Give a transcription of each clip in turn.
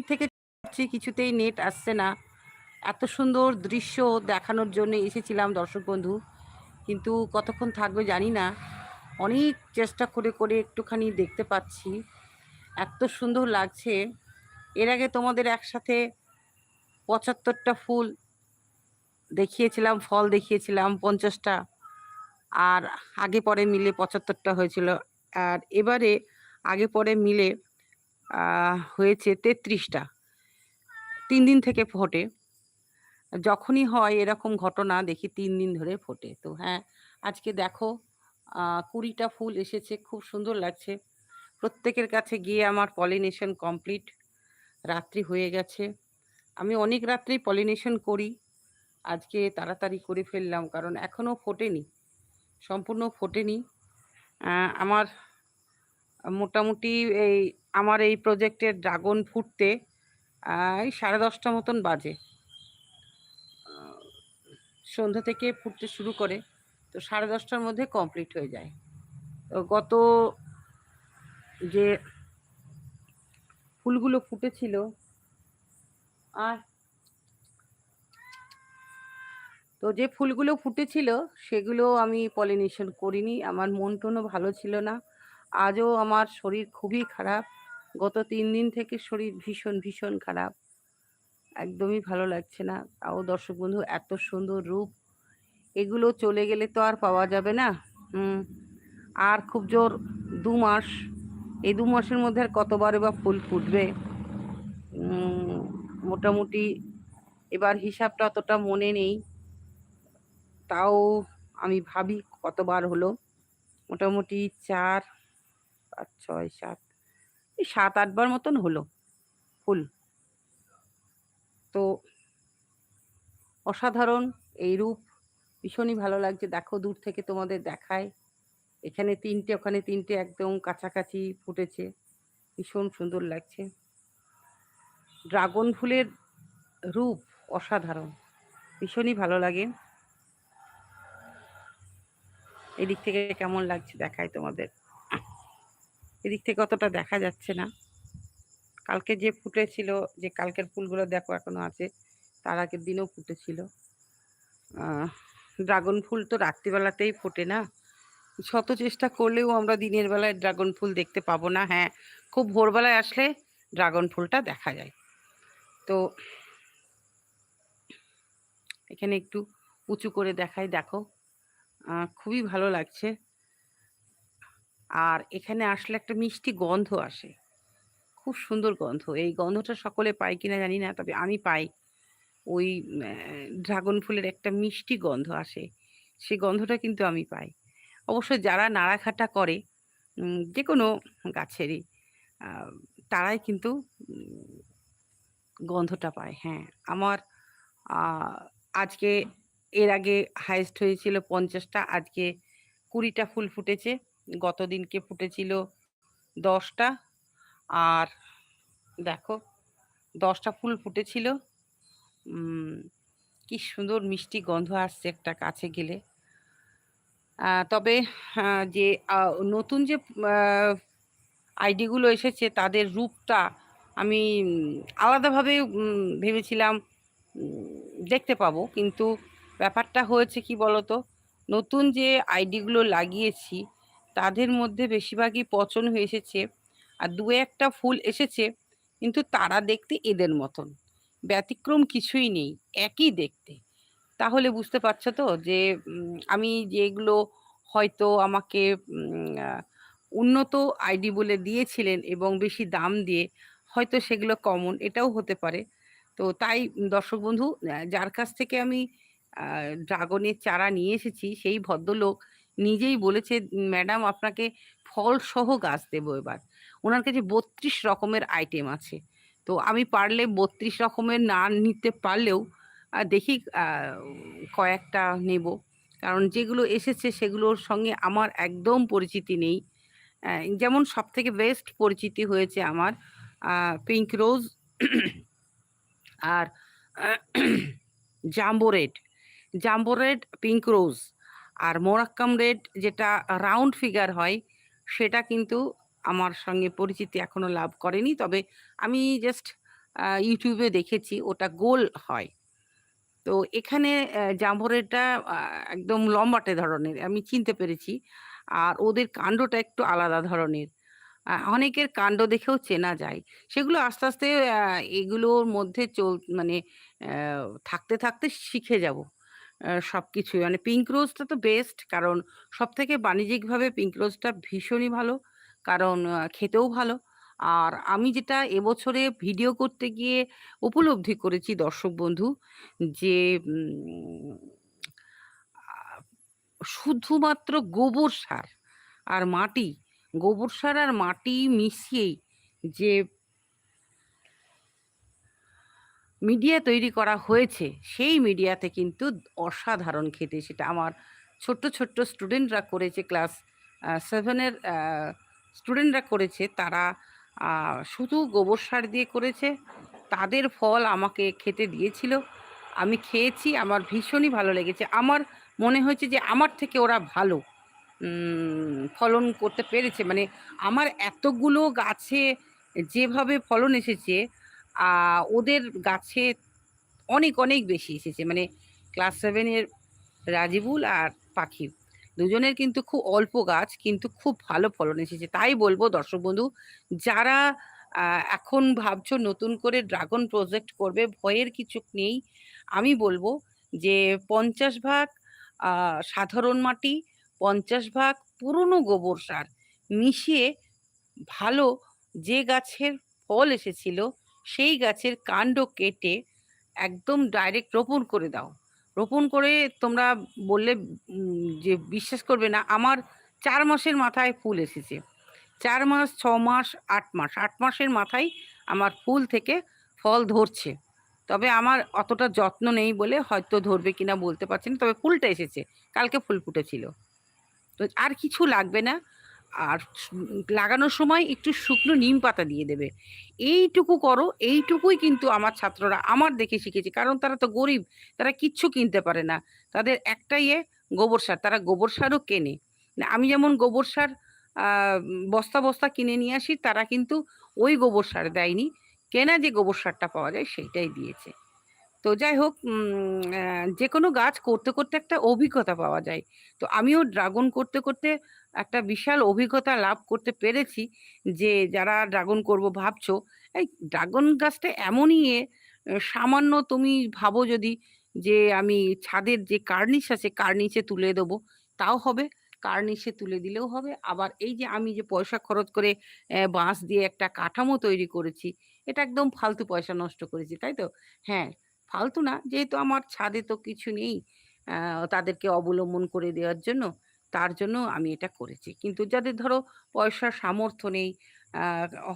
Minute থেকে কিছুতেই net আসছে না। এত সুন্দর দৃশ্য দেখানোর জন্য এসেছিলাম দর্শক বন্ধু। কিন্তু কতক্ষণ থাকবে জানি না। অনেক চেষ্টা করে করে একটুখানি দেখতে পাচ্ছি। এত সুন্দর লাগছে। এর আগে তোমাদের একসাথে পঁচাত্তরটা ফুল দেখিয়েছিলাম, ফল দেখিয়েছিলাম পঞ্চাশটা। আর আগে পরে মিলে পঁচাত্তরটা হয়েছিল। আর এবারে আগে পরে মিলে হয়েছে তেত্রিশটা। তিন দিন থেকে ফোটে। যখনই হয় এরকম ঘটনা দেখি তিন দিন ধরে ফোটে। তো হ্যাঁ আজকে দেখো কুড়িটা ফুল এসেছে, খুব সুন্দর লাগছে। প্রত্যেকের কাছে গিয়ে আমার পলিনেশন কমপ্লিট। রাত্রি হয়ে গেছে। আমি অনেক রাত্রেই পলিনেশন করি। আজকে তাড়াতাড়ি করে ফেললাম, কারণ এখনও ফোটেনি। সম্পূর্ণ ফোটেনি। আমার মোটামুটি এই আমার এই প্রজেক্টের ড্রাগন ফুটতে এই সাড়ে দশটা মতন বাজে। সন্ধ্যা থেকে ফুটতে শুরু করে, তো সাড়ে দশটার মধ্যে কমপ্লিট হয়ে যায়। তো গত যে ফুলগুলো ফুটেছিল, আর তো যে ফুলগুলো ফুটেছিল, সেগুলো আমি পলিনেশন করিনি। আমার মন টনও ভালো ছিল না। আজও আমার শরীর খুবই খারাপ। গত তিন দিন থেকে শরীর ভীষণ ভীষণ খারাপ। একদমই ভালো লাগছে না। তাও দর্শক বন্ধু, এত সুন্দর রূপ। এগুলো চলে গেলে তো আর পাওয়া যাবে না। আর খুব জোর দু মাস, এই দু মাসের মধ্যে আর কতবার বা ফুল ফুটবে? মোটামুটি এবার হিসাবটা অতটা মনে নেই। তাও আমি ভাবি কতবার হলো। মোটামুটি চার পাঁচ ছয়, সাত, এই সাত আটবার মতন হলো, ফুল। তো অসাধারণ এই রূপ, ভীষণই ভালো লাগছে। দেখো, দূর থেকে তোমাদের দেখায়। এখানে তিনটে, ওখানে তিনটে একদম কাছাকাছি ফুটেছে। ভীষণ সুন্দর লাগছে। ড্রাগন ফুলের রূপ অসাধারণ, ভীষণই ভালো লাগে। এদিক থেকে কেমন লাগছে দেখায় তোমাদের। এদিক থেকে অতটা দেখা যাচ্ছে না। কালকে যে ফুটেছিল, যে কালকের ফুলগুলো দেখো এখনও আছে, তার আগের দিনও ফুটেছিল। ড্রাগন ফুল তো রাত্রিবেলাতেই ফোটে না। শত চেষ্টা করলেও আমরা দিনের বেলায় ড্রাগন ফুল দেখতে পাবো না। হ্যাঁ খুব ভোরবেলায় আসলে ড্রাগন ফুলটা দেখা যায়। তো এখানে একটু উঁচু করে দেখাই, দেখো। খুবই ভালো লাগছে। আর এখানে আসলে একটা মিষ্টি গন্ধ আসে। খুব সুন্দর গন্ধ। এই গন্ধটা সকলে পায় কিনা জানি না, তবে আমি পাই। ওই ড্রাগন ফুলের একটা মিষ্টি গন্ধ আসে। সেই গন্ধটা কিন্তু আমি পাই। অবশ্য যারা নাড়াঘাটা করে যে কোনো গাছেরই তারাই কিন্তু গন্ধটা পায়। হ্যাঁ আমার আজকে, এর আগে হাইস্ট হয়েছিল পঞ্চাশটা, আজকে কুড়িটা ফুল ফুটেছে। গত দিনকে ফুটেছিল দশটা। আর দেখো, দশটা ফুল ফুটেছিল। কি সুন্দর মিষ্টি গন্ধ আসছে একটা কাছে গেলে। তবে যে নতুন যে আইডিগুলো এসেছে তাদের রূপটা আমি আলাদাভাবে ভেবেছিলাম দেখতে পাবো। কিন্তু ব্যাপারটা হয়েছে কি বলতো? নতুন যে আইডিগুলো লাগিয়েছি তাদের মধ্যে বেশিরভাগই পচন হয়ে এসেছে আর দু একটা ফুল এসেছে, কিন্তু তারা দেখতে এদের মতন। ব্যতিক্রম কিছুই নেই, একই দেখতে। তাহলে বুঝতে পারছ তো যে আমি যেগুলো হয়তো আমাকে উন্নত আইডি বলে দিয়েছিলেন এবং বেশি দাম দিয়ে হয়তো সেগুলো কমন এটাও হতে পারে। তো তাই, দর্শক বন্ধু যার কাছ থেকে আমি ড্রাগনের চারা নিয়ে এসেছি, সেই ভদ্রলোক নিজেই বলেছে, ম্যাডাম, আপনাকে ফল সহ গাছ দেবো এবার। ওনার কাছে বত্রিশ রকমের আইটেম আছে। তো আমি পারলে বত্রিশ রকমের না নিতে পারলেও দেখি কয়েকটা নেব। কারণ যেগুলো এসেছে সেগুলোর সঙ্গে আমার একদম পরিচিতি নেই। যেমন সব থেকে বেস্ট পরিচিতি হয়েছে আমার পিঙ্ক রোজ আর jumbo red jumbo red pink rose আর মোরাক্কাম রেড যেটা রাউন্ড ফিগার হয়, সেটা কিন্তু আমার সঙ্গে পরিচিতি এখনও লাভ করেনি। তবে আমি জাস্ট ইউটিউবে দেখেছি, ওটা গোল হয়। তো এখানে জাম্বরেটা একদম লম্বাটে ধরনের, আমি চিনতে পেরেছি। আর ওদের কাণ্ডটা একটু আলাদা ধরনের। অনেকের কাণ্ড দেখেও চেনা যায়। সেগুলো আস্তে আস্তে এগুলোর মধ্যে চল মানে থাকতে থাকতে শিখে যাব। সব কিছুই মানে পিঙ্ক রোজটা তো বেস্ট কারণ সব থেকে বাণিজ্যিকভাবে পিঙ্ক রোজটা ভীষণই ভালো, কারণ খেতেও ভালো। আর আমি যেটা এবছরে ভিডিও করতে গিয়ে উপলব্ধি করেছি দর্শক বন্ধু, যে শুধুমাত্র গোবর সার আর মাটি, গোবর সার আর মাটি মিশিয়েই যে মিডিয়া তৈরি করা হয়েছে, সেই মিডিয়াতে কিন্তু অসাধারণ খেতে সেটা আমার ছোট্ট ছোট্ট স্টুডেন্টরা করেছে ক্লাস সেভেনের স্টুডেন্টরা করেছে, তারা শুধু গোবর সার দিয়ে করেছে, তাদের ফল আমাকে খেতে দিয়েছিল, আমি খেয়েছি, আমার ভীষণই ভালো লেগেছে, আমার মনে হয়েছে যে আমার থেকে ওরা ভালো ফলন করতে পেরেছে মানে আমার এতগুলো গাছে যেভাবে ফলন এসেছে ওদের গাছে অনেক অনেক বেশি এসেছে। মানে ক্লাস সেভেনের রাজিবুল আর পাখি দুজনের কিন্তু খুব অল্প গাছ, কিন্তু খুব ভালো ফলন এসেছে। তাই বলব দর্শক বন্ধু, যারা এখন ভাবছ নতুন করে ড্রাগন প্রজেক্ট করবে, ভয়ের কিছু নেই। আমি বলব যে পঞ্চাশ ভাগ সাধারণ মাটি, পঞ্চাশ ভাগ পুরনো গোবর সার মিশিয়ে ভালো যে গাছের ফল এসেছিল সেই গাছের কাণ্ড কেটে একদম ডাইরেক্ট রোপণ করে দাও। রোপণ করে তোমরা বললে যে বিশ্বাস করবে না, আমার চার মাসের মাথায় ফুল এসেছে। চার মাস, ছ মাস, আট মাস, আট মাসের মাথায় আমার ফুল থেকে ফল ধরছে। তবে আমার অতটা যত্ন নেই বলে হয়তো ধরবে কিনা বলতে পারছি না, তবে ফুলটা এসেছে, কালকে ফুল ফুটেছিল। তো আর কিছু লাগবে না আর লাগানোর সময় একটু শুকনো নিম পাতা দিয়ে দেবে। এইটুকু করো, এইটুকুই কিন্তু আমার ছাত্ররা আমার দেখে শিখেছে। কারণ তারা তো গরিব, তারা কিচ্ছু কিনতে পারে না। তাদের একটাই এ, গোবর সার। তারা গোবর সারও কেনে। আমি যেমন গোবর সার বস্তা বস্তা কিনে নিয়ে আসি, তারা কিন্তু ওই গোবর সার দেয়নি। কেনা যে গোবর সারটা পাওয়া যায়, সেইটাই দিয়েছে। তো যাই হোক যে কোনো গাছ করতে করতে একটা অভিজ্ঞতা পাওয়া যায়। তো আমিও ড্রাগন করতে করতে একটা বিশাল অভিজ্ঞতা লাভ করতে পেরেছি যে যারা ড্রাগন করব ভাবছ, এই ড্রাগন গাছটা এমনই সামান্য তুমি ভাবো যদি যে আমি ছাদের যে কার্নিশ আছে, কার্নিশে তুলে দেবো, তাও হবে, কার্নিশে তুলে দিলেও হবে। আবার এই যে আমি যে পয়সা খরচ করে বাঁশ দিয়ে একটা কাঠামো তৈরি করেছি, এটা একদম ফালতু পয়সা নষ্ট করেছি, তাই তো? হ্যাঁ ফালতু না। যেহেতু আমার ছাদে তো কিছু নেই তাদেরকে অবলম্বন করে দেওয়ার জন্য, তার জন্য আমি এটা করেছি। কিন্তু যাদের ধরো পয়সার সামর্থ্য নেই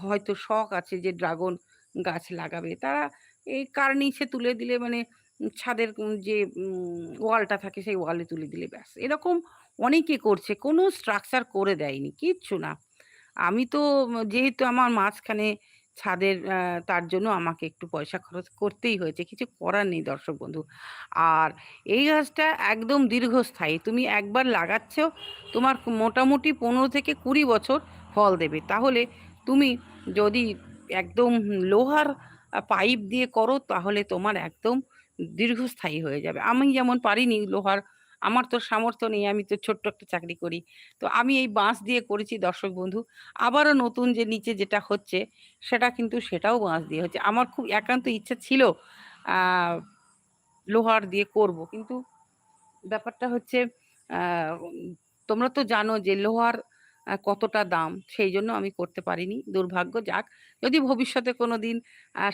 হয়তো শখ আছে যে ড্রাগন গাছ লাগাবে, তারা এই কার নিচে তুলে দিলে মানে ছাদের যে ওয়ালটা থাকে সেই ওয়ালে তুলে দিলে ব্যাস। এরকম অনেকে করছে, কোনো স্ট্রাকচার করে দেয়নি, কিচ্ছু না। আমি তো, যেহেতু আমার মাঝখানে ছাদের তার জন্য আমাকে একটু পয়সা খরচ করতেই হয়েছে। কিছু করার নেই দর্শক বন্ধু। আর এই গাছটা একদম দীর্ঘস্থায়ী। তুমি একবার লাগাচ্ছ তোমার মোটামুটি পনেরো থেকে কুড়ি বছর ফল দেবে। তাহলে তুমি যদি একদম লোহার পাইপ দিয়ে করো, তাহলে তোমার একদম দীর্ঘস্থায়ী হয়ে যাবে। আমি যেমন পারিনি লোহার আমার তো সামর্থ্য নেই, আমি তো ছোট্ট একটা চাকরি করি। তো আমি এই বাঁশ দিয়ে করেছি, দর্শক বন্ধু। আবারও নতুন যে নিচে যেটা হচ্ছে, সেটা কিন্তু সেটাও বাঁশ দিয়ে হচ্ছে। আমার খুব একান্ত ইচ্ছা ছিল লোহার দিয়ে করব। কিন্তু ব্যাপারটা হচ্ছে তোমরা তো জানো যে লোহার কতটা দাম, সেই জন্য আমি করতে পারিনি। দুর্ভাগ্য যাক, যদি ভবিষ্যতে কোনো দিন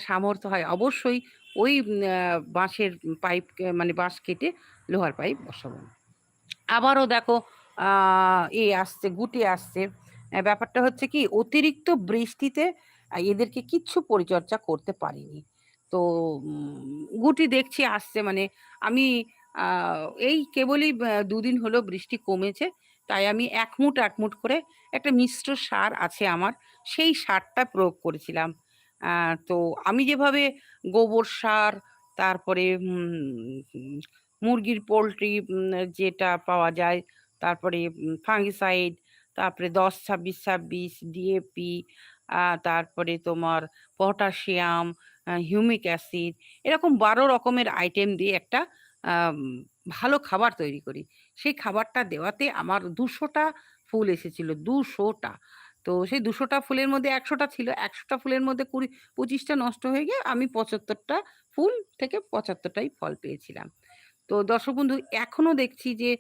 সামর্থ্য হয়, অবশ্যই ওই বাঁশের পাইপ মানে বাঁশ কেটে লোহার পাইপ বসাবো। আবারও দেখো এ আসছে, গুটে আসছে। ব্যাপারটা হচ্ছে কি, অতিরিক্ত বৃষ্টিতে এদেরকে কিচ্ছু পরিচর্যা করতে পারিনি। তো গুটি দেখছি আসছে মানে আমি এই কেবলই দুদিন হলো বৃষ্টি কমেছে। তাই আমি এক মুঠ এক মুঠ করে একটা মিশ্র সার আছে আমার, সেই সারটা প্রয়োগ করেছিলাম। তো আমি যেভাবে গোবর সার, তারপরে মুরগির পোলট্রি যেটা পাওয়া যায়, তারপরে ফাঙ্গিসাইড তারপরে দশ ছাব্বিশ ছাব্বিশ ডিএপি তারপরে তোমার পটাশিয়াম হিউমিক অ্যাসিড এরকম বারো রকমের আইটেম দিয়ে একটা ভালো খাবার তৈরি করি। সেই খাবারটা দেওয়াতে আমার দুশোটা ফুল এসেছিল, দুশোটা। তো সেই দুশোটা ফুলের মধ্যে একশোটা ছিল। একশোটা ফুলের মধ্যে কুড়ি পঁচিশটা নষ্ট হয়ে গিয়ে আমি পঁচাত্তরটা ফুল থেকে পঁচাত্তরটাই ফল পেয়েছিলাম। তো দর্শক বন্ধু এখনও দেখছি যে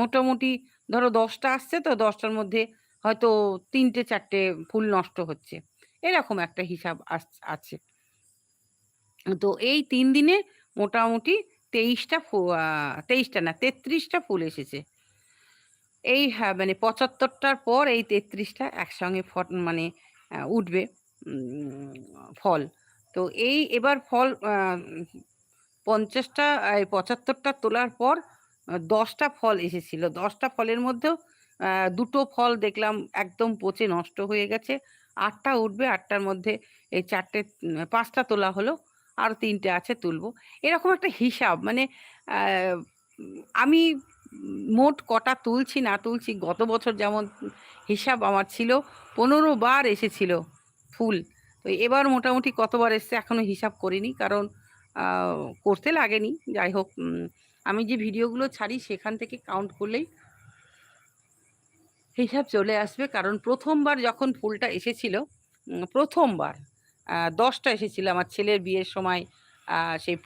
মোটামুটি ধরো দশটা আসছে তো দশটার মধ্যে হয়তো তিনটে চারটে ফুল নষ্ট হচ্ছে। এরকম একটা হিসাব আছে। তো এই তিন দিনে মোটামুটি তেইশটা তেইশটা না তেত্রিশটা ফুল এসেছে। এই হ্যাঁ মানে পঁচাত্তরটার পর এই তেত্রিশটা একসঙ্গে ফট মানে উঠবে ফল। তো এই এবার ফল পঞ্চাশটা পঁচাত্তরটা তোলার পর দশটা ফল এসেছিল। দশটা ফলের মধ্যেও দুটো ফল দেখলাম একদম পচে নষ্ট হয়ে গেছে। আটটা উঠবে, আটটার মধ্যে এই চারটে পাঁচটা তোলা হলো, আর তিনটে আছে তুলবো। এরকম একটা হিসাব মানে আমি মোট কটা তুলছি না তুলছি, গত বছর যেমন হিসাব আমার ছিল, পনেরো বার এসেছিল ফুল। তো এবার মোটামুটি কতবার এসছে এখনও হিসাব করিনি, কারণ করতে লাগেনি। যাই হোক আমি যে ভিডিওগুলো ছাড়ি সেখান থেকে কাউন্ট করলেই হিসাব চলে আসবে, কারণ প্রথমবার যখন ফুলটা এসেছিল প্রথমবার দশটা এসেছিল। আমার ছেলের বিয়ের সময় সেই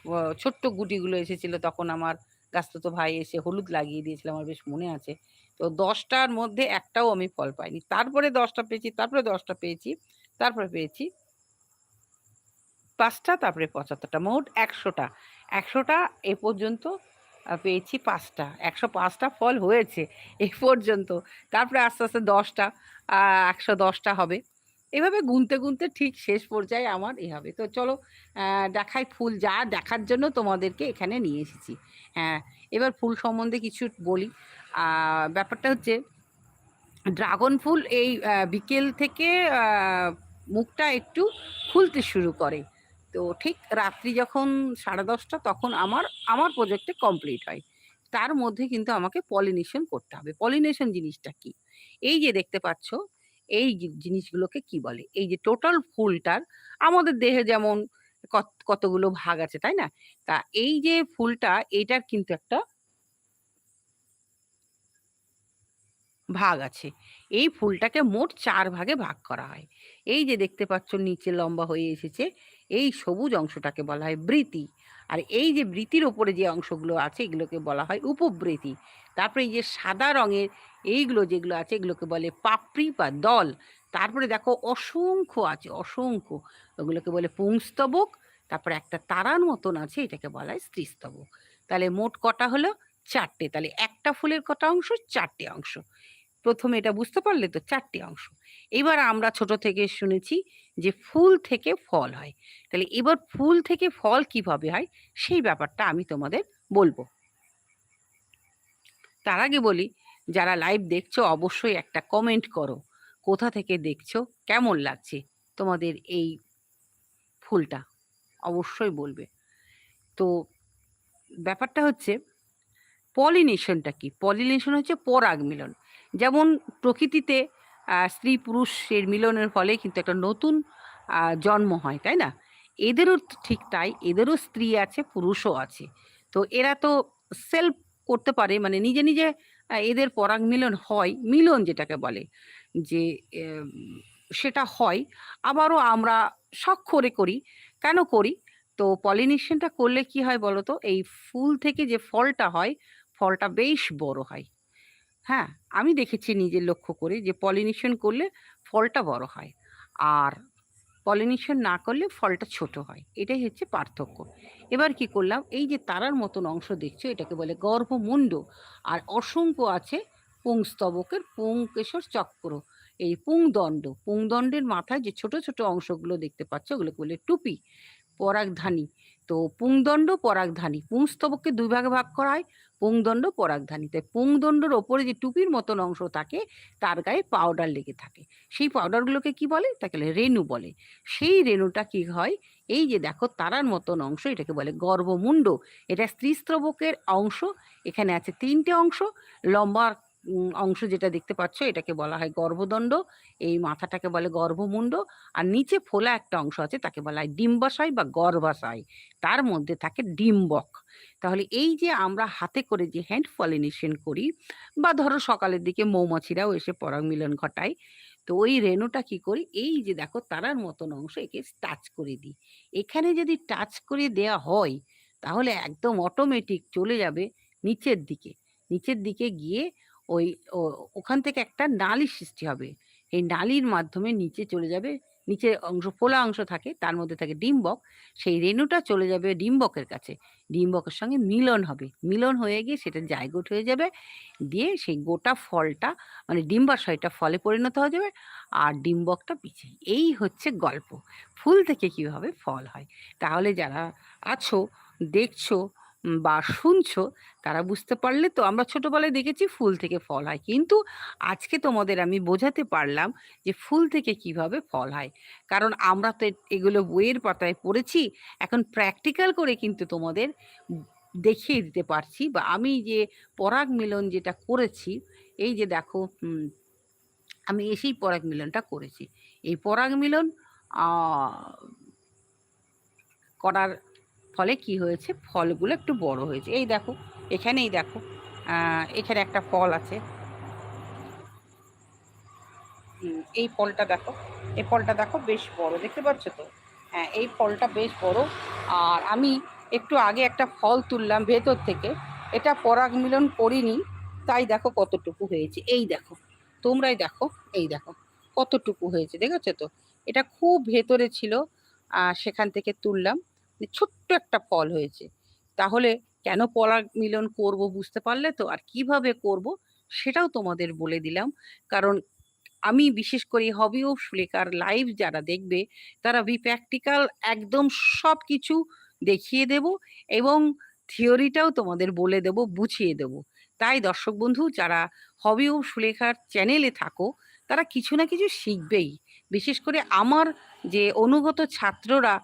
ছোট্ট গুটিগুলো এসেছিল, তখন আমার গাছতো ভাই এসে হলুদ লাগিয়ে দিয়েছিল, আমার বেশ মনে আছে। তো দশটার মধ্যে একটাও আমি ফল পাইনি। তারপরে দশটা পেয়েছি, তারপরে দশটা পেয়েছি, তারপরে পেয়েছি পাঁচটা, তারপরে পঁচাত্তরটা, মোট একশোটা। একশোটা এ পর্যন্ত পেয়েছি পাঁচটা। একশো পাঁচটা ফল হয়েছে এ পর্যন্ত। তারপরে আস্তে আস্তে দশটা একশো দশটা হবে। এভাবে গুনতে গুনতে ঠিক শেষ পর্যায়ে আমার এ হবে। তো চলো দেখাই ফুল যা দেখার জন্য তোমাদেরকে এখানে নিয়ে এসেছি। হ্যাঁ এবার ফুল সম্বন্ধে কিছু বলি। ব্যাপারটা হচ্ছে, ড্রাগন ফুল এই বিকেল থেকে মুখটা একটু খুলতে শুরু করে। তো ঠিক রাত্রি যখন সাড়ে দশটা তখন আমার আমার প্রজেক্টে কমপ্লিট হয়। তার মধ্যে কিন্তু আমাকে পলিনেশন করতে হবে। পলিনেশন জিনিসটা কি? এই যে দেখতে পাচ্ছ এই জিনিসগুলোকে কি বলে? এই যে টোটাল ফুলটার আমাদের দেহে যেমন কত- কতগুলো ভাগ আছে, তাই না? তা এই যে ফুলটা, এটার কিন্তু একটা ভাগ আছে। এই ফুলটাকে মোট চার ভাগে ভাগ করা হয়। এই যে দেখতে পাচ্ছ, নিচে লম্বা হয়ে এসেছে, এই সবুজ অংশটাকে বলা হয় বৃতি। আর এই যে বৃতির ওপরে যে অংশগুলো আছে, এগুলোকে বলা হয় উপবৃতি। তারপরে এই যে সাদা রঙের এইগুলো যেগুলো আছে, এগুলোকে বলে পাপড়ি বা দল। তারপরে দেখো অসংখ্য আছে, অসংখ্য। ওগুলোকে বলে পুংস্তবক, তারপরে একটা তারার মতন আছে, এটাকে বলা হয় স্ত্রীস্তবক। তাহলে মোট কটা হলো? চারটে। তাহলে একটা ফুলের কটা অংশ? চারটে অংশ। প্রথমে এটা বুঝতে পারলে তো চারটে অংশ। এবার আমরা ছোট থেকে শুনেছি যে ফুল থেকে ফল হয়। তাহলে এবার ফুল থেকে ফল কীভাবে হয়? সেই ব্যাপারটা আমি তোমাদের বলব। তার আগে বলি, যারা লাইভ দেখছ অবশ্যই একটা কমেন্ট করো। কোথা থেকে দেখছ? কেমন লাগছে তোমাদের এই ফুলটা? অবশ্যই বলবে। তো ব্যাপারটা হচ্ছে পলিনেশনটা কি? পলিনেশন হচ্ছে পরাগ মিলন। যেমন প্রকৃতিতে স্ত্রী পুরুষের মিলনের ফলে কিন্তু একটা নতুন জন্ম হয়, তাই না? এদেরও ঠিক তাই, এদেরও স্ত্রী আছে, পুরুষও আছে। তো এরা তো সেলফ করতে পারে মানে নিজে নিজে এদের পরাগ মিলন হয়, মিলন যেটাকে বলে, যে সেটা হয়। আবারও আমরা শখ করে। করি কেন করি? তো পলিনেশনটা করলে কি হয় বলো তো এই ফুল থেকে যে ফলটা হয়, ফলটা বেশ বড় হয়। হ্যাঁ আমি দেখেছি নিজের লক্ষ্য করে যে পলিনেশন করলে ফলটা বড় হয়। আর পলিনেশন না করলে ফলটা ছোট হয়। এটাই হচ্ছে পার্থক্য। এবার কি করলাম? এই যে তারার মতন অংশ দেখছ, এটাকে বলে গর্ভমুণ্ড। আর অসংখ্য আছে পুংস্তবকের পুংকেশর চক্র। এই পুংদণ্ড, পুংদণ্ডের মাথায় যে ছোট ছোট অংশগুলো দেখতে পাচ্ছ, ওগুলোকে বলে টুপি, পরাগধানী। তো পুংদণ্ড, পরাগধানী, পুংস্তবককে দুই ভাগে ভাগ করা হয়। পুংদণ্ড পরাগধানীতে। পুংদণ্ডর ওপরে যে টুপির মতন অংশ থাকে, তার গায়ে পাউডার লেগে থাকে। সেই পাউডারগুলোকে কি বলে? তাকে রেণু বলে। সেই রেণুটা কি হয়? এই যে দেখো তারার মতন অংশ, এটাকে বলে গর্ভমুণ্ড। এটা স্ত্রীস্ত্রবকের অংশ। এখানে আছে তিনটে অংশ। লম্বা অংশ যেটা দেখতে পাচ্ছ, এটাকে বলা হয় গর্ভদণ্ড। এই মাথাটাকে বলে গর্ভমুণ্ড। আর নিচে ফোলা একটা অংশ আছে, তাকে বলা হয় ডিম্বাশয় বা গর্ভাশয়। তার মধ্যে থাকে ডিম্বক। তাহলে এই যে আমরা হাতে করে যে হ্যান্ড পলিনেশন করি, বা ধরো সকালের দিকে মৌমাছিরাও এসে পরাগ মিলন ঘটায়। তো ওই রেণুটা কি করি এই যে দেখো তারার মতন অংশ একে টাচ করে দিই। এখানে যদি টাচ করে দেয়া হয়, তাহলে একদম অটোমেটিক চলে যাবে নিচের দিকে। নিচের দিকে গিয়ে ওই ওখান থেকে একটা নালী সৃষ্টি হবে। এই নালির মাধ্যমে নিচে চলে যাবে। নিচে অংশ ফোলা অংশ থাকে তার মধ্যে থাকে ডিম্বক। সেই রেণুটা চলে যাবে ডিম্বকের কাছে। ডিম্বকের সঙ্গে মিলন হবে। মিলন হয়ে গিয়ে সেটা জায়গোট হয়ে যাবে। দিয়ে সেই গোটা ফলটা মানে ডিম্বাশয়টা ফলে পরিণত হয়ে যাবে। আর ডিম্বকটা বীজে। এই হচ্ছে গল্প। ফুল থেকে কীভাবে ফল হয়। তাহলে যারা আছো, দেখছ বা শুনছো তারা বুঝতে পারলে তো আমরা ছোটবেলায় দেখেছি ফুল থেকে ফল হয়। কিন্তু আজকে তোমাদের আমি বোঝাতে পারলাম যে ফুল থেকে কীভাবে ফল হয়। কারণ আমরা তো এগুলো বইয়ের পাতায় পড়েছি। এখন প্র্যাকটিক্যাল করে কিন্তু তোমাদের দেখিয়ে দিতে পারছি বা আমি যে পরাগ মিলন যেটা করেছি, এই যে দেখো আমি এসেই পরাগ মিলনটা করেছি। এই পরাগ মিলন করার ফলে কি হয়েছে? ফলগুলো একটু বড় হয়েছে। এই দেখো, এখানেই দেখো। এখানে একটা ফল আছে। এই ফলটা দেখো। এই ফলটা দেখো বেশ বড়। দেখতে পাচ্ছ তো? হ্যাঁ, এই ফলটা বেশ বড়। আর আমি একটু আগে একটা ফল তুললাম ভেতর থেকে। এটা পরাগ মিলন করিনি। তাই দেখো কতটুকু হয়েছে। এই দেখো। তোমরাই দেখো, এই দেখো। কতটুকু হয়েছে। দেখেছ তো? এটা খুব ভেতরে ছিল। সেখান থেকে তুললাম। ছোট্ট একটা ফল হয়েছে। তাহলে কেন পরাগ মিলন করব বুঝতে পারলে তো? আর কীভাবে করব সেটাও তোমাদের বলে দিলাম। কারণ আমি বিশেষ করে হবি ও সুলেখার লাইভ যারা দেখবে তারা বি প্র্যাকটিক্যাল একদম সব কিছু দেখিয়ে দেব এবং থিওরিটাও তোমাদের বলে দেব, বুঝিয়ে দেব। তাই দর্শক বন্ধু যারা হবি ও সুলেখার চ্যানেলে থাকো তারা কিছু না কিছু শিখবেই। বিশেষ করে আমার যে অনুগত ছাত্ররা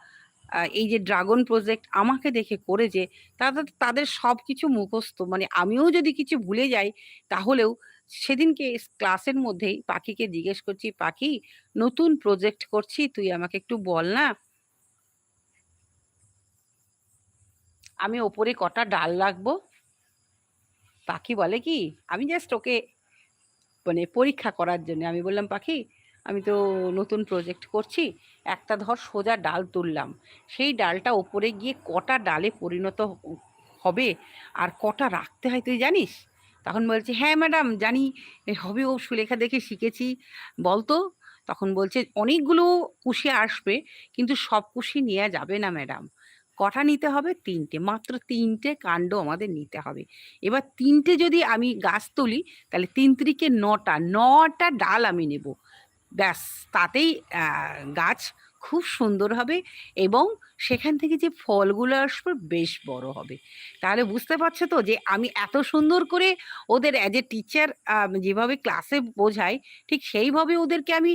এই যে ড্রাগন প্রজেক্ট আমাকে দেখে করেছে তাদের তাদের সবকিছু মুখস্থ। মানে আমিও যদি কিছু ভুলে যাই তাহলেও সেদিনকে ক্লাসের মধ্যেই পাখিকে জিজ্ঞেস করছি, "পাখি নতুন প্রজেক্ট করছি তুই আমাকে একটু বল না?" আমি ওপরে কটা ডাল রাখব? পাখি বলে কি, আমি জাস্ট ওকে মানে পরীক্ষা করার জন্য আমি বললাম, "পাখি আমি তো নতুন প্রজেক্ট করছি। একটা ধর সোজা ডাল তুললাম। সেই ডালটা ওপরে গিয়ে কটা ডালে পরিণত হবে আর কটা রাখতে হয় তুই জানিস?" তখন বলছে, "হ্যাঁ ম্যাডাম জানি। হবে ও সুলেখা দেখে শিখেছি। বল তো?" তখন বলছে, "অনেকগুলো কুশি আসবে কিন্তু সব কুশি নেওয়া যাবে না ম্যাডাম। কটা নিতে হবে? তিনটে মাত্র তিনটে কাণ্ড আমাদের নিতে হবে। এবার তিনটে যদি আমি গাছ তুলি তাহলে ৩ তিরিকে ৯ টা। ৯ টা ডাল আমি নেব। ব্যাস তাতেই গাছ খুব সুন্দর হবে এবং সেখান থেকে যে ফলগুলো আসবে বেশ বড় হবে।" তাহলে বুঝতে পারছ তো যে আমি এত সুন্দর করে ওদের অ্যাজ এ টিচার যেভাবে ক্লাসে বোঝাই ঠিক সেইভাবে ওদেরকে আমি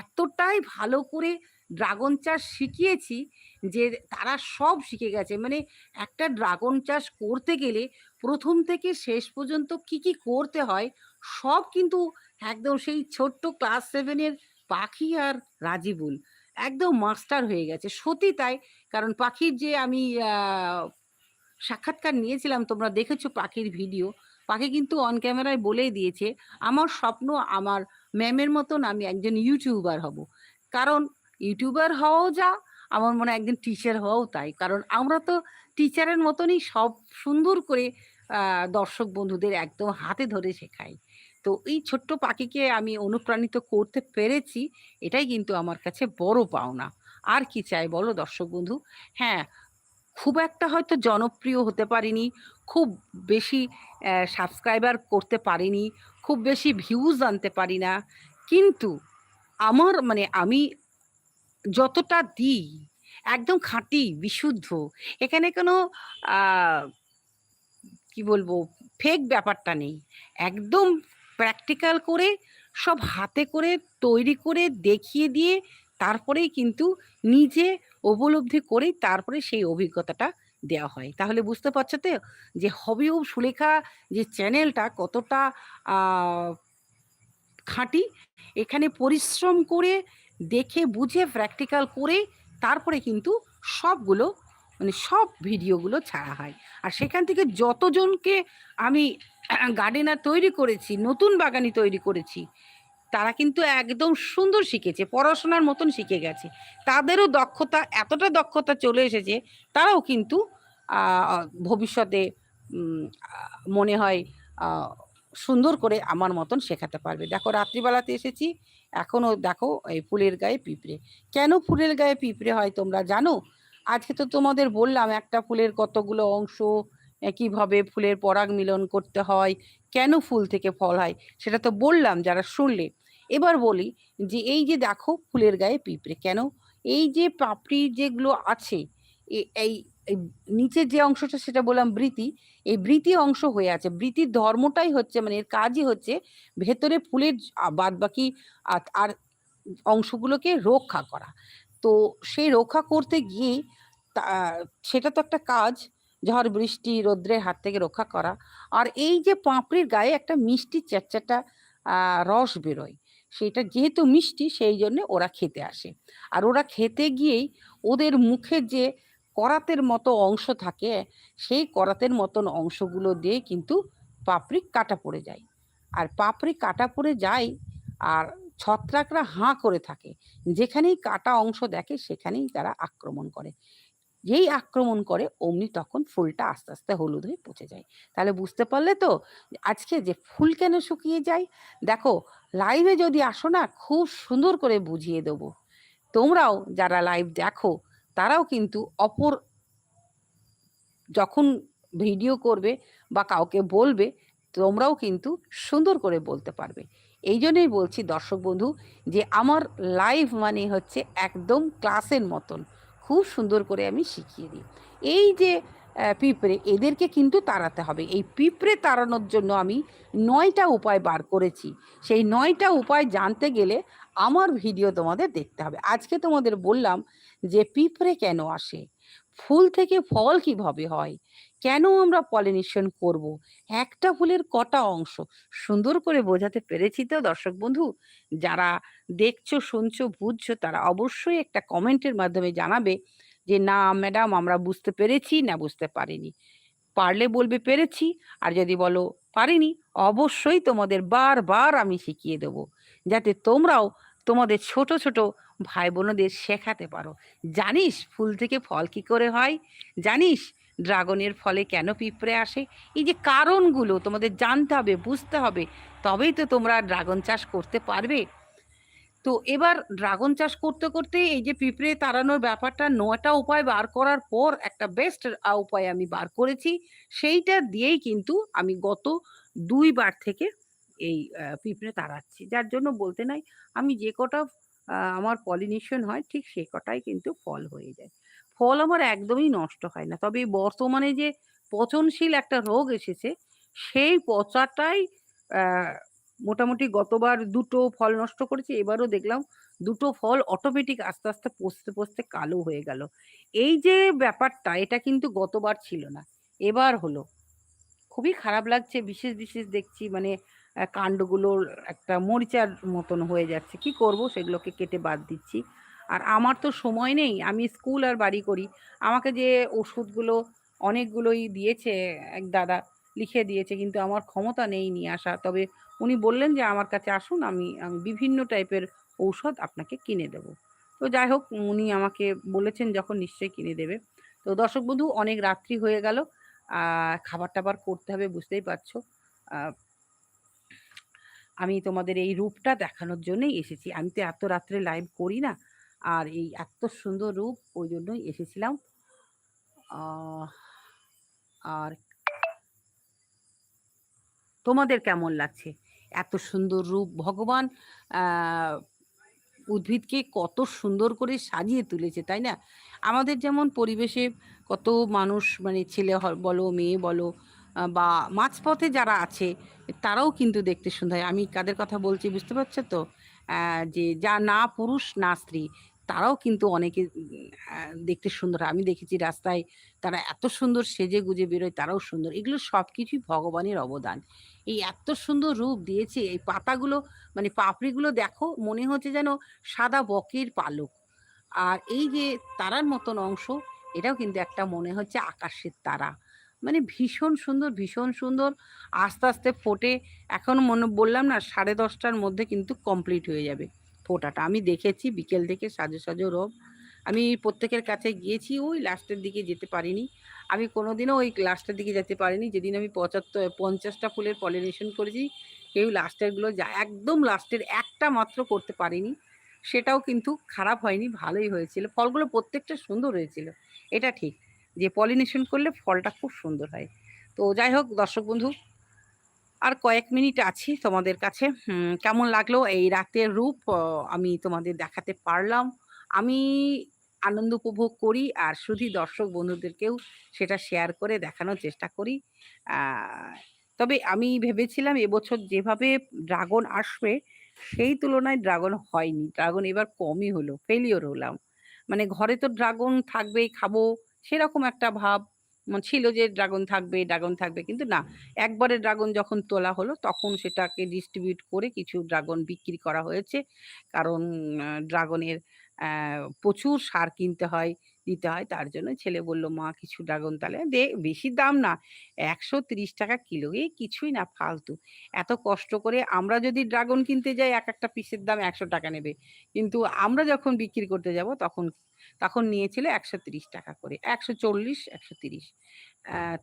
এতটাই ভালো করে ড্রাগন চাষ শিখিয়েছি যে তারা সব শিখে গেছে। মানে একটা ড্রাগন চাষ করতে গেলে প্রথম থেকে শেষ পর্যন্ত কি, কি করতে হয় সব কিন্তু একদম সেই ছোট্ট ক্লাস সেভেনের পাখি আর রাজিবুল একদম মাস্টার হয়ে গেছে। সত্যি তাই। কারণ পাখির যে আমি সাক্ষাৎকার নিয়েছিলাম তোমরা দেখেছ পাখির ভিডিও। পাখি কিন্তু অন ক্যামেরায় বলেই দিয়েছে, "আমার স্বপ্ন আমার ম্যামের মতন আমি একজন ইউটিউবার হব।" কারণ ইউটিউবার হওয়াও যা, আমার মনে একজন টিচার হওয়াও তাই। কারণ আমরা তো টিচারের মতনই সব সুন্দর করে দর্শক বন্ধুদের একদম হাতে ধরে শেখাই। তো এই ছোট্ট পাখিকে আমি অনুপ্রাণিত করতে পেরেছি এটাই কিন্তু আমার কাছে বড় পাওনা। আর কি চাই বলো দর্শক বন্ধু? হ্যাঁ, খুব একটা হয়তো জনপ্রিয় হতে পারিনি। খুব বেশি সাবস্ক্রাইবার করতে পারিনি। খুব বেশি ভিউজ আনতে পারি না। কিন্তু আমার মানে আমি যতটা দিই একদম খাঁটি, বিশুদ্ধ। এখানে কোনো কি বলব ফেক ব্যাপারটা নেই। একদম প্র্যাকটিক্যাল করে, সব হাতে করে তৈরি করে দেখিয়ে দিয়ে তারপরেই কিন্তু নিজে উপলব্ধি করেই তারপরে সেই অভিজ্ঞতাটা দেওয়া হয়। তাহলে বুঝতে পারছ তো? যে হবিও সুলেখা যে চ্যানেলটা কতটা খাঁটি, এখানে পরিশ্রম করে, দেখে, বুঝে প্র্যাকটিক্যাল করে, তারপরে কিন্তু সবগুলো মানে সব ভিডিওগুলো ছাড়া হয়। আর সেখান থেকে যতজনকে আমি গার্ডেনার তৈরি করেছি, নতুন বাগানি তৈরি করেছি, তারা কিন্তু একদম সুন্দর শিখেছে, পড়াশোনার মতন শিখে গেছে। তাদেরও দক্ষতা, এতটা দক্ষতা চলে এসেছে, তারাও কিন্তু ভবিষ্যতে মনে হয় সুন্দর করে আমার মতন শেখাতে পারবে। দেখো, রাত্রিবেলাতে এসেছি এখনও দেখো, এই ফুলের গায়ে পিঁপড়ে। কেন ফুলের গায়ে পিঁপড়ে হয় তোমরা জানো? আজকে তো তোমাদের বললাম একটা ফুলের কতগুলো অংশ কীভাবে ফুলের পরাগ মিলন করতে হয়, কেন ফুল থেকে ফল হয়, সেটা তো বললাম যারা শুনলে। এবার বলি যে এই যে দেখো ফুলের গায়ে পিঁপড়ে, কেন? এই যে পাপড়ি যেগুলো আছে এই নিচের যে অংশটা সেটা বললাম বৃতি, এই বৃতি অংশ হয়ে আছে, বৃতির ধর্মটাই হচ্ছে মানে এর কাজই হচ্ছে ভেতরে ফুলের বাদ বাকি আর অংশগুলোকে রক্ষা করা। তো সেই রক্ষা করতে গিয়ে সেটা তো একটা কাজ ঝড় বৃষ্টি রৌদ্রের হাত থেকে রক্ষা করা। আর এই যে পাঁপড়ির গায়ে একটা মিষ্টি চ্যাটচ্যাটা রস বেরোয়, সেটা যেহেতু মিষ্টি, সেই জন্য ওরা খেতে আসে। আর ওরা খেতে গিয়েই ওদের মুখে যে করাতের মতো অংশ থাকে, সেই করাতের মতন অংশগুলো দিয়ে কিন্তু পাপড়ি কাটা পড়ে যায়। আর পাপড়ি কাটা পড়ে যায়, আর ছত্রাকরা হাঁ করে থাকে। যেখানেই কাটা অংশ দেখে, সেখানেই তারা আক্রমণ করে। যেই আক্রমণ করে, অমনি তখন ফুলটা আস্তে আস্তে হলুদ হয়ে পচে যায়। তাহলে বুঝতে পারলে তো, আজকে যে ফুল কেন শুকিয়ে যায়? দেখো লাইভে যদি আসো না, খুব সুন্দর করে বুঝিয়ে দেবো। তোমরাও যারা লাইভ দেখো, তারাও কিন্তু অপর যখন ভিডিও করবে বা কাউকে বলবে, তোমরাও কিন্তু সুন্দর করে বলতে পারবে। এই জন্যই বলছি, দর্শক বন্ধু, যে আমার লাইভ মানে হচ্ছে একদম ক্লাসের মতন। খুব সুন্দর করে আমি শিখিয়ে দিই। এই যে পিঁপড়ে। এদেরকে কিন্তু তাড়াতে হবে। এই পিঁপড়ে তাড়ানোর জন্য আমি নয়টা উপায় বার করেছি। সেই নয়টা উপায় জানতে গেলে আমার ভিডিও তোমাদের দেখতে হবে। আজকে তোমাদের বললাম যে পিঁপড়ে কেন আসে? ফুল থেকে ফল কীভাবে হয়? কেন আমরা পলিনেশন করব? একটা ফুলের কটা অংশ? সুন্দর করে বোঝাতে পেরেছি তো, দর্শক বন্ধু? যারা দেখছ, শুনছো, বুঝছ, তারা অবশ্যই একটা কমেন্টের মাধ্যমে জানাবে যে, না, ম্যাডাম, আমরা বুঝতে পেরেছি। না, বুঝতে পারিনি। পারলে বলবে, পেরেছি। আর যদি বলো, পারিনি, অবশ্যই তোমাদের বারবার আমি শিখিয়ে দেব। যাতে তোমরাও তোমাদের ছোট ছোট ভাই বোনদের শেখাতে পারো। জানিস, ফুল থেকে ফল কি করে হয়? জানিস, ড্রাগনের ফলে কেন পিঁপড়ে আসে? এই যে, কারণগুলো তোমাদের জানতে হবে, বুঝতে হবে। তবেই তো তোমরা ড্রাগন চাষ করতে পারবে। তো এবার ড্রাগন চাষ করতে করতে এই যে পিঁপড়ে তাড়ানোর ব্যাপারটা নয়টা উপায় বার করার পর একটা বেস্ট উপায় আমি বার করেছি। সেইটা দিয়েই কিন্তু আমি গত দুইবার থেকে এই পিঁপড়ে তাড়াচ্ছি। যার জন্য বলতে নাই, আমি যে কটা আমার পলিনেশন হয় ঠিক সে কটাই কিন্তু ফল হয়ে যায়। ফল আমার একদমই নষ্ট হয় না। তবে বর্তমানে যে পচনশীল একটা রোগ এসেছে, সেই পচাটাই মোটামুটি গতবার দুটো ফল নষ্ট করেছে, এবারও দেখলাম দুটো ফল অটোমেটিক আস্তে আস্তে পচতে পচতে কালো হয়ে গেল। এই যে ব্যাপারটা, এটা কিন্তু গতবার ছিল না, এবার হলো। খুবই খারাপ লাগছে, বিশেষ বিশেষ দেখছি মানে কাণ্ডগুলোর একটা মরিচার মতন হয়ে যাচ্ছে। কি করব, সেগুলোকে কেটে বাদ দিচ্ছি। আর আমার তো সময় নেই, আমি স্কুল আর বাড়ি করি। আমাকে যে ওষুধগুলো অনেকগুলোই দিয়েছে এক দাদা, লিখে দিয়েছে, কিন্তু আমার ক্ষমতা নেই নিয়ে আসা। তবে উনি বললেন যে, আমার কাছে আসুন, আমি আমি বিভিন্ন টাইপের ঔষধ আপনাকে কিনে দেব। তো যাই হোক, উনি আমাকে বলেছেন যখন নিশ্চয়ই কিনে দেবে। তো দর্শক বন্ধু, অনেক রাত্রি হয়ে গেল। খাবার টাবার করতে হবে, বুঝতেই পারছ। আমি তোমাদের এই রূপটা দেখানোর জন্যই এসেছি। আমি তো এত রাত্রে লাইভ করি না, আর এই এত সুন্দর রূপ, ওই জন্যই এসেছিলাম। আর তোমাদের কেমন লাগছে? এত সুন্দর রূপ ভগবান উদ্ভিদকে কত সুন্দর করে সাজিয়ে তুলেছে, তাই না? আমাদের যেমন পরিবেশে কত মানুষ মানে ছেলে বলো, মেয়ে বলো বা মাঝপথে যারা আছে, তারাও কিন্তু দেখতে সুন্দর আমি কাদের কথা বলছি বুঝতে পারছ তো? যে যা না পুরুষ, না স্ত্রী। তারাও কিন্তু অনেকে দেখতে সুন্দর। আমি দেখেছি রাস্তায় তারা এত সুন্দর সেজে গুজে বেরোয়, তারাও সুন্দর। এগুলো সব কিছুই ভগবানের অবদান। এই এত সুন্দর রূপ দিয়েছে, এই পাতাগুলো মানে পাপড়িগুলো দেখো, মনে হচ্ছে যেন সাদা বকের পালক। আর এই যে তারার মতন অংশ, এটাও কিন্তু একটা মনে হচ্ছে আকাশের তারা। মানে ভীষণ সুন্দর ভীষণ সুন্দর। আস্তে আস্তে ফোটে, এখন মনে, বললাম না, সাড়ে দশটার মধ্যে কিন্তু কমপ্লিট হয়ে যাবে। ফোটাটা। আমি দেখেছি বিকেল থেকে সাজো সাজো রব আমি প্রত্যেকের কাছে গিয়েছি, ওই লাস্টের দিকে যেতে পারিনি। আমি কোনোদিনও ওই লাস্টের দিকে যেতে পারিনি। যেদিন আমি পঁচাত্তর, পঞ্চাশটা ফুলের পলিনেশন করেছি কেউ লাস্টেরগুলো যা, একদম লাস্টের একটা মাত্র করতে পারিনি। সেটাও কিন্তু খারাপ হয়নি, ভালোই হয়েছিল। ফলগুলো প্রত্যেকটা সুন্দর হয়েছিল। এটা ঠিক যে পলিনেশন করলে ফলটা খুব সুন্দর হয়। তো যাই হোক, দর্শক বন্ধু আর কয়েক মিনিট আছি তোমাদের কাছে। কেমন লাগল? এই রাতের রূপ আমি তোমাদের দেখাতে পারলাম। আমি আনন্দ উপভোগ করি আর শুধু দর্শক বন্ধুদেরকেও সেটা শেয়ার করে দেখানোর চেষ্টা করি। তবে আমি ভেবেছিলাম এবছর যেভাবে ড্রাগন আসবে, সেই তুলনায় ড্রাগন হয়নি। ড্রাগন এবার কমই হলো ফেলিওর হলাম। মানে ঘরে তো ড্রাগন থাকবেই, খাব, সেরকম একটা ভাব। ছিল যে ড্রাগন থাকবে ড্রাগন থাকবে, কিন্তু না। একবারে ড্রাগন যখন তোলা হলো, তখন সেটাকে ডিস্ট্রিবিউট করে কিছু ড্রাগন বিক্রি করা হয়েছে। কারণ ড্রাগনের প্রচুর সার কিনতে হয়। দিতে হয়। তার জন্য ছেলে বলল, মা, কিছু ড্রাগন তাহলে দে, বেশি দাম না। একশো তিরিশ টাকা কিলো, এই কিছুই না, ফালতু। এত কষ্ট করে আমরা যদি ড্রাগন কিনতে যাই, এক একটা পিসের দাম একশো টাকা নেবে। কিন্তু আমরা যখন বিক্রি করতে যাব, তখন তখন নিয়েছিল একশো তিরিশ টাকা করে। একশো চল্লিশ, একশো তিরিশ।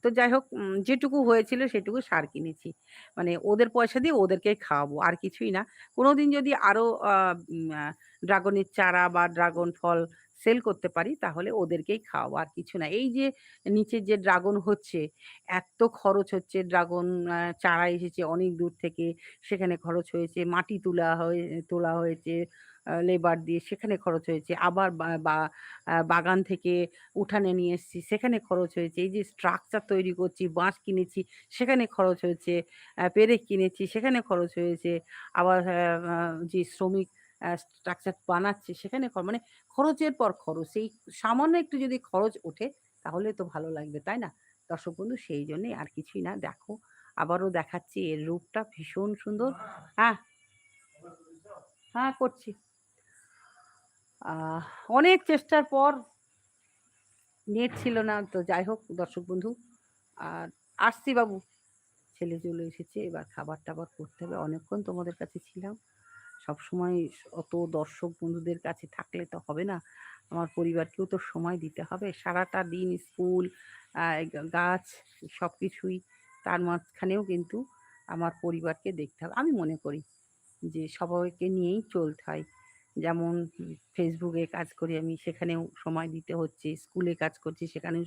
তো যাই হোক যেটুকু হয়েছিল সেটুকু সার কিনেছি। মানে ওদের পয়সা দিয়ে ওদেরকে খাওয়াবো, আর কিছুই না। কোনোদিন যদি আরও ড্রাগনের চারা বা ড্রাগন ফল সেল করতে পারি, তাহলে ওদেরকেই খাওয়াবো। আর কিছু না, এই যে নিচের যে ড্রাগন হচ্ছে, এত খরচ হচ্ছে ড্রাগন চারা এসেছে অনেক দূর থেকে, সেখানে খরচ হয়েছে, মাটি তোলা হয়ে, তোলা হয়েছে লেবার দিয়ে সেখানে খরচ হয়েছে, আবার বাগান থেকে উঠানে নিয়ে এসেছি, সেখানে খরচ হয়েছে, এই যে স্ট্রাকচার তৈরি করছি, বাঁশ কিনেছি, সেখানে খরচ হয়েছে পেরেক কিনেছি, সেখানে খরচ হয়েছে, আবার যে শ্রমিক স্ট্রাকচার বানাচ্ছে সেখানে মানে খরচের পর খরচ। সেই সামান্য একটু যদি খরচ ওঠে, তাহলে তো ভালো লাগবে, তাই না? দর্শক বন্ধু, সেই জন্যই আর কিছুই না, দেখো, আবারও দেখাচ্ছি, এর রূপটা ভীষণ সুন্দর। হ্যাঁ। হ্যাঁ করছি। অনেক চেষ্টার পর নেট ছিল না, তো যাই হোক, দর্শক বন্ধু, আর আসছি বাবু, ছেলে চলে এসেছে, এবার খাবার টাবার করতে হবে, অনেকক্ষণ তোমাদের কাছে ছিলাম। সব সময় অত দর্শক বন্ধুদের কাছে থাকলে তো হবে না। আমার পরিবারকেও তো সময় দিতে হবে। সারাটা দিন স্কুল গাছ সব কিছুই তার মাঝখানেও কিন্তু আমার পরিবারকে দেখতে হবে। আমি মনে করি যে সবাইকে নিয়েই চলতে হয়। যেমন ফেসবুকে কাজ করি আমি, সেখানেও সময় দিতে হচ্ছে। স্কুলে কাজ করছি, সেখানেও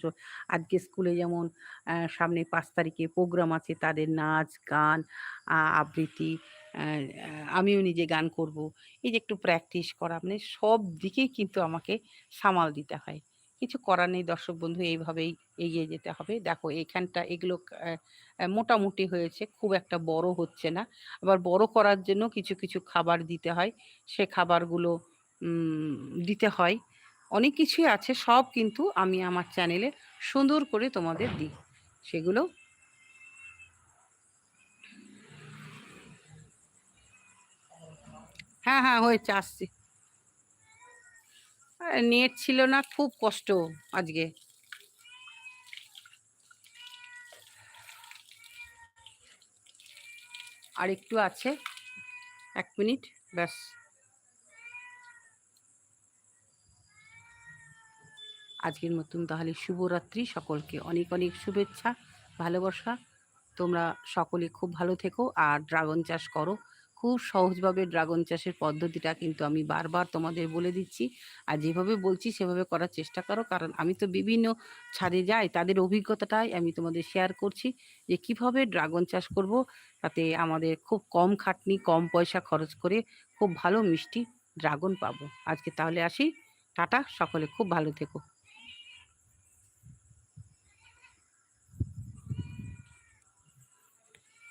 আজকে স্কুলে যেমন সামনে পাঁচ তারিখে প্রোগ্রাম আছে, তাদের নাচ, গান আবৃত্তি আমিও নিজে গান করব। এই যে একটু প্র্যাকটিস করা মানে সব দিকেই কিন্তু আমাকে সামাল দিতে হয়। কিছু করার নেই, দর্শক বন্ধু, এইভাবেই এগিয়ে যেতে হবে। দেখো এখানটা এগুলো মোটামুটি হয়েছে, খুব একটা বড় হচ্ছে না। আবার বড় করার জন্য কিছু কিছু খাবার দিতে হয়। সে খাবারগুলো দিতে হয়। অনেক কিছুই আছে, সব কিন্তু আমি আমার চ্যানেলে সুন্দর করে তোমাদের দিই। সেগুলো হ্যাঁ হ্যাঁ হয়েছে, আসছি। নেট ছিল না, খুব কষ্ট আজকে। আর একটু আছে, এক মিনিট, ব্যাস। আজকের মতন তাহলে শুভরাত্রি, সকলকে অনেক অনেক শুভেচ্ছা, ভালোবাসা। তোমরা সকলে খুব ভালো থেকো, আর ড্রাগন চাষ করো। খুব সহজভাবে ড্রাগন চাষের পদ্ধতিটা কিন্তু আমি বারবার তোমাদের বলে দিচ্ছি। আর যেভাবে বলছি সেভাবে করার চেষ্টা করো। কারণ আমি তো বিভিন্ন ছাদে যাই, তাদের অভিজ্ঞতাটাই আমি তোমাদের শেয়ার করছি যে কীভাবে ড্রাগন চাষ করব তাতে আমাদের খুব কম খাটনি, কম পয়সা খরচ করে খুব ভালো মিষ্টি ড্রাগন পাবো। আজকে তাহলে আসি। টাটা, সকলে খুব ভালো থেকো।